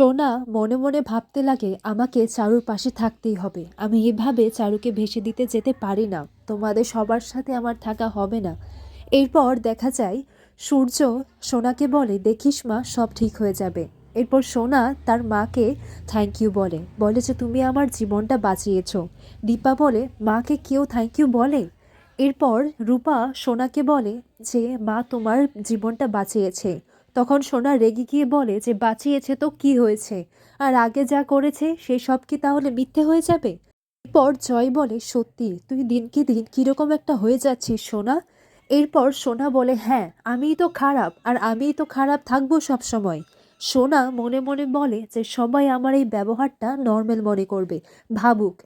সোনা, মনে মনে ভাবতে লাগে, আমাকে চারুর পাশে থাকতেই হবে। আমি এভাবে চারুকে ভেসে দিতে যেতে পারি না। তোমাদের সবার সাথে আমার থাকা হবে না। এরপর দেখা যায়, সূর্য সোনাকে বলে, দেখিস মা, সব ঠিক হয়ে যাবে। এরপর সোনা তার মাকে থ্যাংক ইউ বলে। বলে যে, তুমি আমার জীবনটা বাঁচিয়েছ। দীপা বলে, মাকে কেউ থ্যাংক ইউ বলে? এরপর রূপা সোনাকে বলে যে, মা তোমার জীবনটা বাঁচিয়েছে। তখন সোনা রেগে গিয়ে বলে যে বাঁচিয়েছে তো কি হয়েছে? আর আগে যা করেছে, সে সব কি তাহলে মিথ্যে হয়ে যাবে? এরপর জয় বলে, সত্যি, তুই দিনকে দিন কীরকম একটা হয়ে যাচ্ছিস সোনা? এরপর সোনা বলে হ্যাঁ আমিই তো খারাপ, আর আমিই তো খারাপ থাকব সব সময়। সোনা মনে মনে বলে যে সবাই আমার এই ব্যবহারটা নর্মাল মনে করবে, ভাবুক।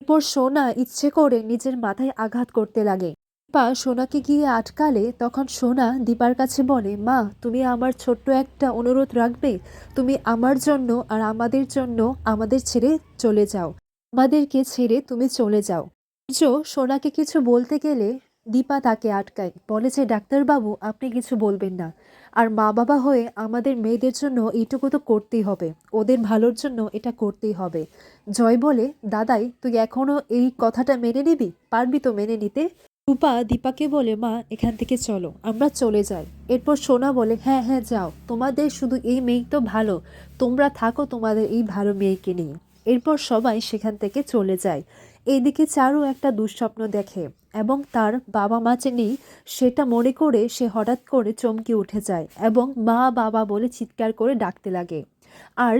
এরপর সোনা ইচ্ছে করে নিজের মাথায় আঘাত করতে লাগে। দীপা সোনাকে গিয়ে আটকালে তখন সোনা দীপার কাছে বলে, মা, তুমি আমার ছোট্ট একটা অনুরোধ রাখবে। তুমি আমার জন্য আর আমাদের জন্য আমাদের ছেড়ে চলে যাও। আমাদেরকে ছেড়ে তুমি চলে যাও। সূর্য সোনাকে কিছু বলতে গেলে দীপা তাকে আটকায়, বলে যে, ডাক্তারবাবু, আপনি কিছু বলবেন না। আর মা বাবা হয়ে আমাদের মেয়েদের জন্য এইটুকু তো করতেই হবে। ওদের ভালোর জন্য এটা করতেই হবে। জয় বলে, দাদাই, তুই এখনও এই কথাটা মেনে নিবি? পারবি তো মেনে নিতে? রূপা দীপাকে বলে, মা, এখান থেকে চলো, আমরা চলে যাই। এরপর সোনা বলে হ্যাঁ হ্যাঁ যাও। তোমাদের শুধু এই মেয়েই তো ভালো। তোমরা থাকো, তোমাদের এই ভালো মেয়েকে নিয়ে। এরপর সবাই সেখান থেকে চলে যায়। এইদিকে চারু একটা দুঃস্বপ্ন দেখে এবং তার বাবা মা নেই, সেটা মনে করে সে হঠাৎ করে চমকে উঠে যায় এবং মা বাবা বলে চিৎকার করে ডাকতে লাগে। আর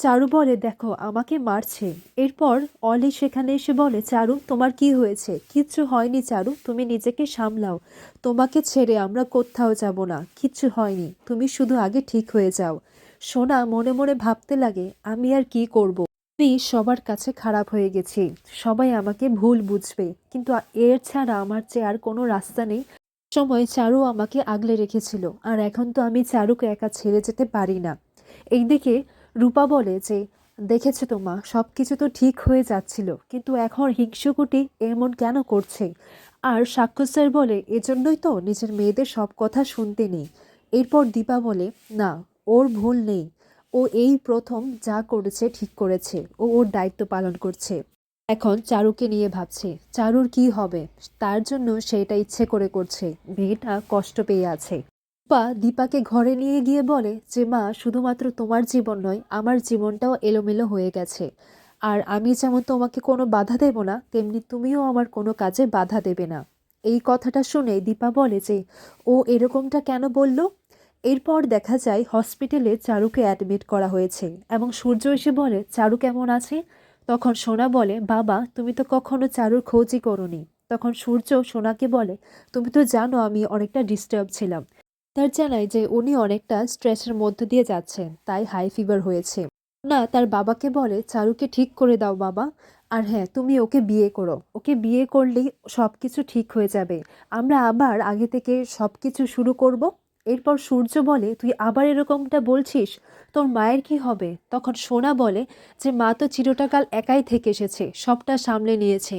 চারু বলে, দেখো, আমাকে মারছে। এরপর অলি সেখানে এসে বলে, চারু, তোমার কি হয়েছে? কিচ্ছু হয়নি চারু, তুমি নিজেকে সামলাও। তোমাকে ছেড়ে আমরা কোথাও যাব না, কিচ্ছু হয়নি। তুমি শুধু আগে ঠিক হয়ে যাও। সোনা মনে মনে ভাবতে লাগে, আমি আর কি করব। আমি সবার কাছে খারাপ হয়ে গেছি। সবাই আমাকে ভুল বুঝবে। কিন্তু এর ছাড়া আমার যে আর কোনো রাস্তা নেই। সময় চারু আমাকে আগলে রেখেছিল। আর এখন তো আমি চারুকে একা ছেড়ে যেতে পারি না। এইদিকে রূপা বলে যে, দেখেছ তো মা সব কিছু তো ঠিক হয়ে যাচ্ছিল, কিন্তু এখন হিংসুকুটি এমন কেন করছে? আর সাক্ষ্য স্যার বলে, এজন্যই তো নিজের মেয়েদের সব কথা শুনতে নেই। এরপর দীপা বলে, না, ওর ভুল নেই। ও এই প্রথম যা করেছে ঠিক করেছে, ও ওর দায়িত্ব পালন করছে। এখন চারুকে নিয়ে ভাবছে, চারুর কি হবে? তার জন্য সেটা ইচ্ছে করে করছে। মেয়েটা কষ্ট পেয়ে আছে। পা দীপাকে ঘরে নিয়ে গিয়ে বলে যে, মা, শুধুমাত্র তোমার জীবন নয়, আমার জীবনটাও এলোমেলো হয়ে গেছে। আর আমি যেমন তোমাকে কোনো বাধা দেব না, তেমনি তুমিও আমার কোনো কাজে বাধা দেবে না। এই কথাটা শুনে দীপা বলে যে, ও এরকমটা কেন বলল? এরপর দেখা যায় হসপিটালে চারুকে অ্যাডমিট করা হয়েছে এবং সূর্য এসে বলে, চারু কেমন আছে? তখন সোনা বলে, বাবা, তুমি তো কখনো চারুর খোঁজই করনি। তখন সূর্য সোনাকে বলে, তুমি তো জানো আমি অনেকটা ডিস্টার্ব ছিলাম। তার জানায় যে উনি অনেকটা স্ট্রেসের মধ্য দিয়ে যাচ্ছেন, তাই হাই ফিভার হয়েছে। না, তার বাবাকে বলে, চারুকে ঠিক করে দাও বাবা। আর হ্যাঁ তুমি ওকে বিয়ে করো। ওকে বিয়ে করলেই সব কিছু ঠিক হয়ে যাবে। আমরা আবার আগে থেকে সব কিছু শুরু করব। এরপর সূর্য বলে, তুই আবার এরকমটা বলছিস? তোর মায়ের কি হবে? তখন সোনা বলে যে, মা তো চিরটাকাল একাই থেকে এসেছে, সবটা সামলে নিয়েছে।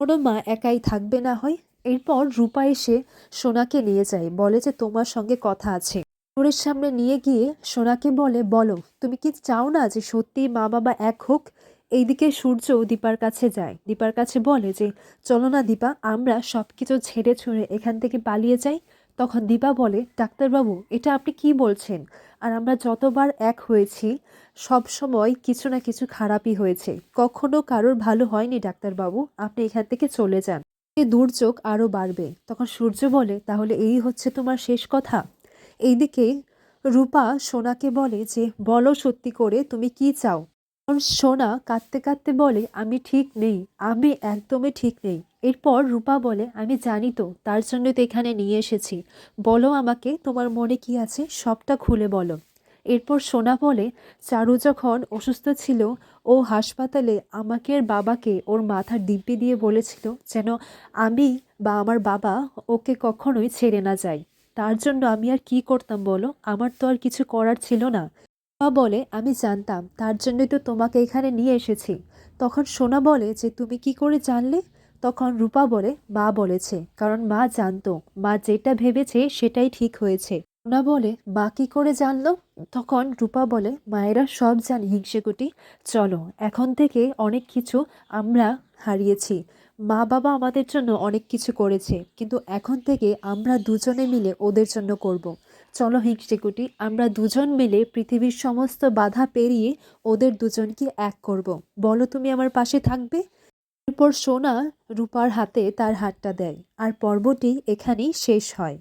কোনো মা একাই থাকবে না হয়? এরপর রূপা এসে সোনাকে নিয়ে যায়, বলে যে তোমার সঙ্গে কথা আছে। নূরের সামনে নিয়ে গিয়ে সোনাকে বলে, বলো, তুমি কি চাও না যে সত্যি মা বাবা এক হোক? এইদিকে সূর্য দীপার কাছে যায়। দীপার কাছে বলে যে, চলো না দীপা, আমরা সব কিছু ছেড়ে ছুঁড়ে এখান থেকে পালিয়ে যাই। তখন দীপা বলে, ডাক্তারবাবু, এটা আপনি কি বলছেন? আর আমরা যতবার এক হয়েছি, সব সময় কিছু না কিছু খারাপই হয়েছে। কখনো কারোর ভালো হয়নি, ডাক্তারবাবু, আপনি এখান থেকে চলে যান। দুর্যোগ আরও বাড়বে। তখন সূর্য বলে, তাহলে এই হচ্ছে তোমার শেষ কথা? এইদিকে রূপা সোনাকে বলে যে, বলো সত্যি করে, তুমি কি চাও? তখন সোনা কাঁদতে কাঁদতে বলে, আমি ঠিক নেই, আমি একদমই ঠিক নেই। এরপর রূপা বলে, আমি জানি তো, তার জন্য তো এখানে নিয়ে এসেছি। বলো আমাকে, তোমার মনে কি আছে? সবটা খুলে বলো। এরপর সোনা বলে, চারু যখন অসুস্থ ছিল, ও হাসপাতালে আমাকে আর বাবাকে ওর মাথার দিব্যি দিয়ে বলেছিল যেন আমি বা আমার বাবা ওকে কখনোই ছেড়ে না যাই। তার জন্য আমি আর কি করতাম বলো? আমার তো আর কিছু করার ছিল না। বাবা বলে, আমি জানতাম, তার জন্যই তো তোমাকে এখানে নিয়ে এসেছি। তখন সোনা বলে, যে তুমি কি করে জানলে? তখন রূপা বলে, মা বলেছে, কারণ মা জানতো। মা যেটা ভেবেছে সেটাই ঠিক হয়েছে। সোনা বলে মা কি করে জানলো? তখন রূপা বলে, মায়েরা সব জানে হিংসেকুটি। চলো, এখন থেকে অনেক কিছু আমরা হারিয়েছি। মা বাবা আমাদের জন্য অনেক কিছু করেছে, কিন্তু এখন থেকে আমরা দুজনে মিলে ওদের জন্য করব। চলো হিংসেকুটি, আমরা দুজন মিলে পৃথিবীর সমস্ত বাধা পেরিয়ে ওদের দুজনকে এক করব। বলো তুমি আমার পাশে থাকবে? এরপর সোনা রূপার হাতে তার হাতটা দেয়, আর পর্বটি এখানেই শেষ হয়।